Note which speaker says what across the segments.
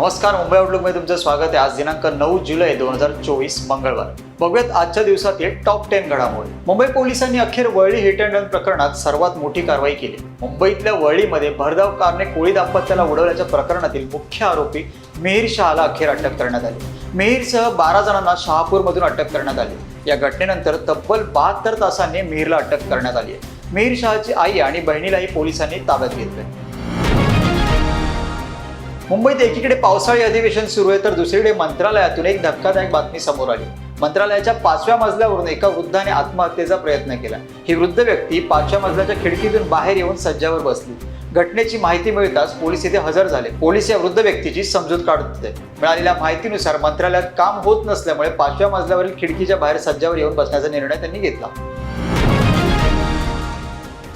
Speaker 1: नमस्कार मुंबई आउटलुकमध्ये तुमचं स्वागत आहे. आज दिनांक नऊ जुलै दोन हजार चोवीस मंगळवार. बघूयात आजच्या दिवसातील टॉप टेन घडामोडी. मुंबई पोलिसांनी अखेर वळली हिट अँड रन प्रकरणात सर्वात मोठी कारवाई केली. मुंबईतल्या वळलीमध्ये भरधाव कारने कोळी दाम्पत्याला उडवल्याच्या प्रकरणातील मुख्य आरोपी मिहिर शहाला अखेर अटक करण्यात आली. मेहीरसह बारा जणांना शहापूरमधून अटक करण्यात आली. या घटनेनंतर तब्बल बहात्तर तासांनी मिहिरला अटक करण्यात आली आहे. मेहीर शहाची आई आणि बहिणीलाही पोलिसांनी ताब्यात घेतलंय. मुंबईत एकीकडे पावसाळी अधिवेशन सुरू आहे तर दुसरीकडे मंत्रालयातून एक धक्कादायक बातमी समोर आली. मंत्रालयाच्या पाचव्या मजल्यावरून एका वृद्धाने आत्महत्येचा प्रयत्न केला. ही वृद्ध व्यक्ती पाचव्या मजल्याच्या खिडकीतून बाहेर येऊन सज्जावर बसली. घटनेची माहिती मिळताच पोलीस इथे हजर झाले. पोलीस या वृद्ध व्यक्तीची समजूत काढत होते. मिळालेल्या माहितीनुसार मंत्रालयात काम होत नसल्यामुळे पाचव्या मजल्यावरील खिडकीच्या बाहेर सज्जावर येऊन बसण्याचा निर्णय त्यांनी घेतला.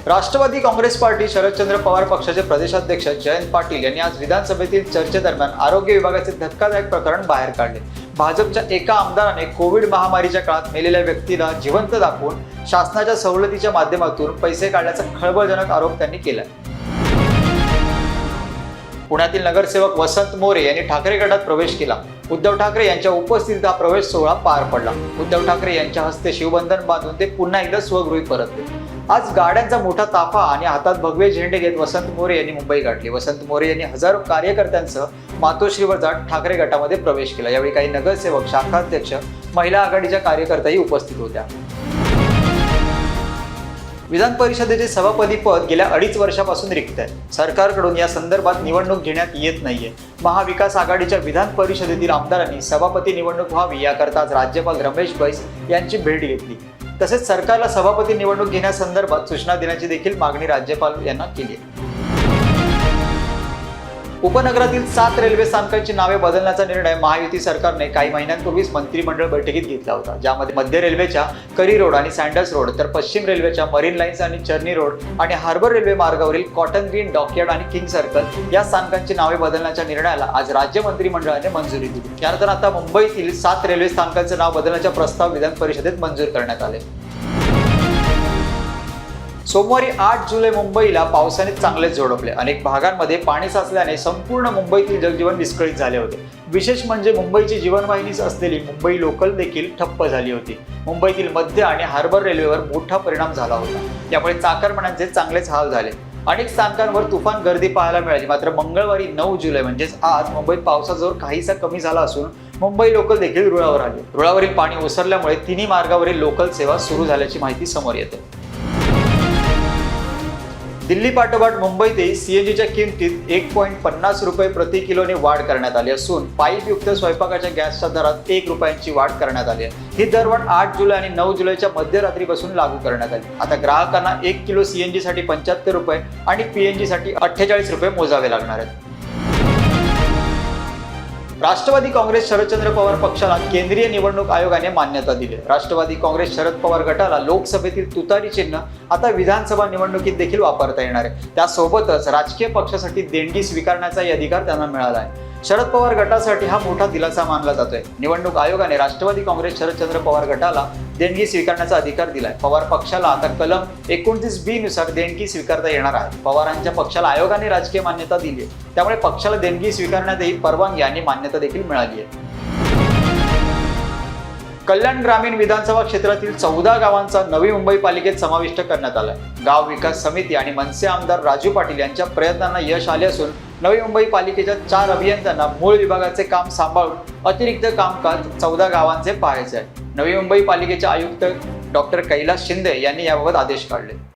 Speaker 1: राष्ट्रवादी काँग्रेस पार्टी शरदचंद्र पवार पक्षाचे प्रदेशाध्यक्ष जयंत पाटील यांनी आज विधानसभेतील चर्चेदरम्यान आरोग्य विभागाचे धक्कादायक प्रकरण बाहेर काढले. भाजपच्या एका आमदाराने कोविड महामारीच्या काळात मेलेल्या व्यक्तीला जिवंत दाखवून शासनाच्या सवलतीच्या माध्यमातून पैसे काढल्याचा खळबळजनक आरोप त्यांनी केला. पुण्यातील नगरसेवक वसंत मोरे यांनी ठाकरे गटात प्रवेश केला. उद्धव ठाकरे यांच्या उपस्थितीत हा प्रवेश सोहळा पार पडला. उद्धव ठाकरे यांच्या हस्ते शिवबंधन बांधून ते पुन्हा एकदा स्वगृही परतले. आज गाड्यांचा मोठा ताफा आणि हातात भगवे झेंडे घेत वसंत मोरे यांनी मुंबई गाठली. वसंत मोरे यांनी हजारो कार्यकर्त्यांसह मातोश्रीवर जात ठाकरे गटामध्ये प्रवेश केला. यावेळी काही नगरसेवक शाखाध्यक्ष महिला आघाडीच्या कार्यकर्त्याही उपस्थित होत्या. विधान परिषदेचे सभापती पद गेल्या अडीच वर्षापासून रिक्त आहे. सरकारकडून या संदर्भात निवडणूक घेण्यात येत नाहीये. महाविकास आघाडीच्या विधान परिषदेतील आमदारांनी सभापती निवडणूक व्हावी याकरता आज राज्यपाल रमेश बैस यांची भेट घेतली. तसेच सरकारला सभापती निवडणूक घेण्यासंदर्भात सूचना देण्याची देखील मागणी राज्यपाल यांना केली आहे. उपनगरातील सात रेल्वे स्थानकांची नावे बदलण्याचा निर्णय महायुती सरकारने काही महिन्यांपूर्वीच मंत्रिमंडळ बैठकीत घेतला होता ज्यामध्ये मध्य रेल्वेच्या करी रोड आणि सँडल्स रोड तर पश्चिम रेल्वेच्या मरीन लाईन्स आणि चर्नी रोड आणि हार्बर रेल्वे मार्गावरील कॉटन ग्रीन डॉकयार्ड आणि किंग सर्कल या स्थानकांची नावे बदलण्याच्या निर्णयाला आज राज्य मंत्रिमंडळाने मंजुरी दिली. त्यानंतर आता मुंबईतील सात रेल्वे स्थानकांचे नाव बदलण्याचा प्रस्ताव विधान परिषदेत मंजूर करण्यात आले. सोमवारी आठ जुलै मुंबईला पावसाने चांगलेच झोडपले अनेक भागांमध्ये पाणी साचल्याने संपूर्ण मुंबईतील जगजीवन विस्कळीत झाले होते. विशेष म्हणजे मुंबईची जीवनवाहिनीच असलेली मुंबई लोकल देखील ठप्प झाली होती. मुंबईतील मध्य आणि हार्बर रेल्वेवर मोठा परिणाम झाला होता. त्यामुळे चाकरमान्यांचे चांगलेच हाल झाले. अनेक स्थानकांवर तुफान गर्दी पाहायला मिळाली. मात्र मंगळवारी नऊ जुलै म्हणजेच आज मुंबईत पावसाचा जोर काहीसा कमी झाला असून मुंबई लोकल देखील रुळावर आली. रुळावरील पाणी ओसरल्यामुळे तिन्ही मार्गावरील लोकल सेवा सुरू झाल्याची माहिती समोर येते. दिल्ली पाठोपाठ मुंबईतही सीएनजीच्या किमतीत एक पॉईंट पन्नास रुपये प्रति किलोने वाढ करण्यात आली असून पाईपयुक्त स्वयंपाकाच्या गॅसच्या दरात एक रुपयांची वाढ करण्यात आली आहे. ही दरवाढ आठ जुलै आणि नऊ जुलैच्या मध्यरात्रीपासून लागू करण्यात आली. आता ग्राहकांना एक किलो सीएनजीसाठी पंच्याहत्तर रुपये आणि पीएनजीसाठी अठ्ठेचाळीस रुपये मोजावे लागणार आहेत. राष्ट्रवादी काँग्रेस शरदचंद्र पवार पक्षाला केंद्रीय निवडणूक आयोगाने मान्यता दिली. राष्ट्रवादी काँग्रेस शरद पवार गटाला लोकसभेतील तुतारी चिन्ह आता विधानसभा निवडणुकीत देखील वापरता येणार आहे. त्यासोबतच राजकीय पक्षासाठी देणगी स्वीकारण्याचाही अधिकार त्यांना मिळाला आहे. शरद पवार गटासाठी हा मोठा दिलासा मानला जातोय. निवडणूक आयोगाने राष्ट्रवादी काँग्रेस शरदचंद्र पवार गटाला देणगी स्वीकारण्याचा अधिकार दिलाय. पवार पक्षाला आता कलम एकोणतीस बी नुसार देणगी स्वीकारता येणार आहे. पवारांच्या पक्षाला आयोगाने राजकीय मान्यता दिली आहे त्यामुळे पक्षाला देणगी स्वीकारण्यातही परवानगी आणि मान्यता देखील मिळाली आहे कल्याण ग्रामीण विधानसभा क्षेत्रातील चौदा गावांचा नवी मुंबई पालिकेत समाविष्ट करण्यात आलाय. गाव विकास समिती आणि मनसे आमदार राजू पाटील यांच्या प्रयत्नांना यश आले असून नवी मुंबई पालिकेच्या चार अभियंत्यांना मूळ विभागाचे काम सांभाळून अतिरिक्त कामकाज चौदा गावांचे पाहायचे आहे. नवी मुंबई पालिकेचे आयुक्त डॉक्टर कैलास शिंदे यांनी याबाबत आदेश काढले.